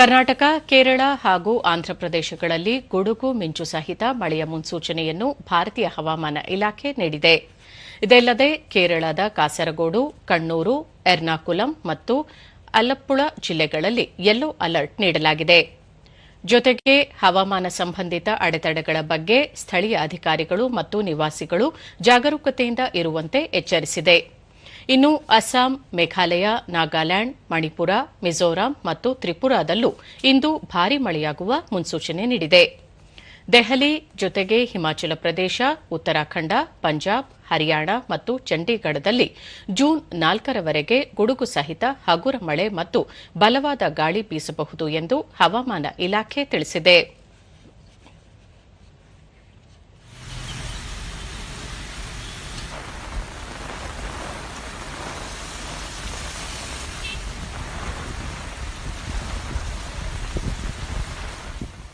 ಕರ್ನಾಟಕ, ಕೇರಳ ಹಾಗೂ ಆಂಧ್ರಪ್ರದೇಶಗಳಲ್ಲಿ ಗುಡುಗು, ಮಿಂಚು ಸಹಿತ ಮಳೆಯ ಮುನ್ಸೂಚನೆಯನ್ನು ಭಾರತೀಯ ಹವಾಮಾನ ಇಲಾಖೆ ನೀಡಿದೆ. ಇದಲ್ಲದೆ ಕೇರಳದ ಕಾಸರಗೋಡು, ಕಣ್ಣೂರು, ಎರ್ನಾಕುಲಂ ಮತ್ತು ಅಲಪ್ಪುಳ ಜಿಲ್ಲೆಗಳಲ್ಲಿ ಯೆಲ್ಲೋ ಅಲರ್ಟ್ ನೀಡಲಾಗಿದೆ. ಜೊತೆಗೆ ಹವಾಮಾನ ಸಂಬಂಧಿತ ಅಡೆತಡೆಗಳ ಬಗ್ಗೆ ಸ್ಥಳೀಯ ಅಧಿಕಾರಿಗಳು ಮತ್ತು ನಿವಾಸಿಗಳು ಜಾಗರೂಕತೆಯಿಂದ ಇರುವಂತೆ ಎಚ್ಚರಿಸಿದೆ. ಇನ್ನು ಅಸ್ಸಾಂ, ಮೇಘಾಲಯ, ನಾಗಾಲ್ಯಾಂಡ್, ಮಣಿಪುರ, ಮಿಜೋರಾಂ ಮತ್ತು ತ್ರಿಪುರಾದಲ್ಲೂ ಇಂದು ಭಾರೀ ಮಳೆಯಾಗುವ ಮುನ್ಸೂಚನೆ ನೀಡಿದೆ. ದೆಹಲಿ ಜೊತೆಗೆ ಹಿಮಾಚಲ ಪ್ರದೇಶ, ಉತ್ತರಾಖಂಡ, ಪಂಜಾಬ್, ಹರಿಯಾಣ ಮತ್ತು ಚಂಡೀಗಢದಲ್ಲಿ ಜೂನ್ ನಾಲ್ಕರವರೆಗೆ ಗುಡುಗು ಸಹಿತ ಹಗುರ ಮಳೆ ಮತ್ತು ಬಲವಾದ ಗಾಳಿ ಬೀಸಬಹುದು ಎಂದು ಹವಾಮಾನ ಇಲಾಖೆ ತಿಳಿಸಿದೆ.